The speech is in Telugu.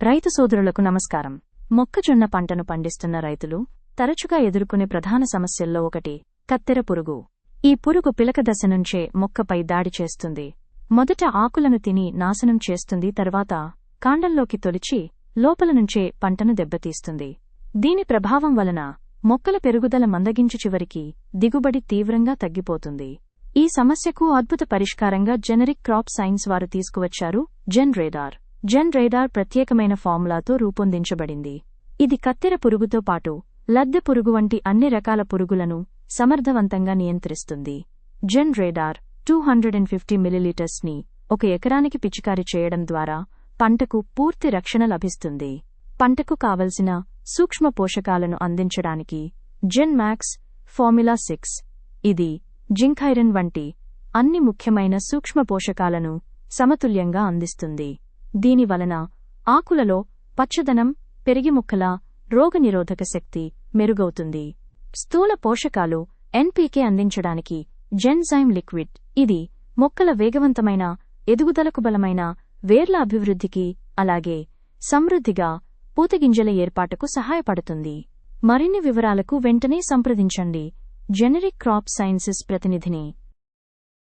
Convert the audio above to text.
రైతు సోదరులకు నమస్కారం. మొక్కజొన్న పంటను పండిస్తున్న రైతులు తరచుగా ఎదుర్కొనే ప్రధాన సమస్యల్లో ఒకటి కత్తెర పురుగు. ఈ పురుగు పిలక దశ నుంచే మొక్కపై దాడి చేస్తుంది. మొదట ఆకులను తిని నాశనం చేస్తుంది తర్వాత కాండంలోకి తొలిచి లోపల నుంచే పంటను దెబ్బతీస్తుంది. దీని ప్రభావం వలన మొక్కల పెరుగుదల మందగించు చివరికి దిగుబడి తీవ్రంగా తగ్గిపోతుంది. ఈ సమస్యకు అద్భుత పరిష్కారంగా జెనరిక్ క్రాప్ సైన్స్ వారు తీసుకువచ్చారు జెన్ రేడార్ జెన్ రేడార్ ప్రత్యేకమైన ఫార్ములాతో రూపొందించబడింది. ఇది కత్తెర పురుగుతో పాటు లద్దె పురుగు వంటి అన్ని రకాల పురుగులను సమర్థవంతంగా నియంత్రిస్తుంది. Gen Radar two hundred and fifty మిలీలీటర్స్ని ఒక ఎకరానికి పిచికారి చేయడం ద్వారా పంటకు పూర్తి రక్షణ లభిస్తుంది. పంటకు కావలసిన సూక్ష్మ పోషకాలను అందించడానికి జెన్ మ్యాక్స్ ఫార్ములా సిక్స్ ఇది జింకైరన్ వంటి అన్ని ముఖ్యమైన సూక్ష్మ పోషకాలను సమతుల్యంగా అందిస్తుంది. దీని వలన ఆకులలో పచ్చదనం పెరిగి మొక్కల రోగనిరోధక శక్తి మెరుగవుతుంది. స్థూల పోషకాలు ఎన్పీకే అందించడానికి జెన్జైమ్ లిక్విడ్ ఇది మొక్కల వేగవంతమైన ఎదుగుదలకు బలమైన వేర్ల అభివృద్ధికి అలాగే సమృద్ధిగా పూతగింజల ఏర్పాటుకు సహాయపడుతుంది. మరిన్ని వివరాలకు వెంటనే సంప్రదించండి. Generic crop sciences ప్రతినిధిని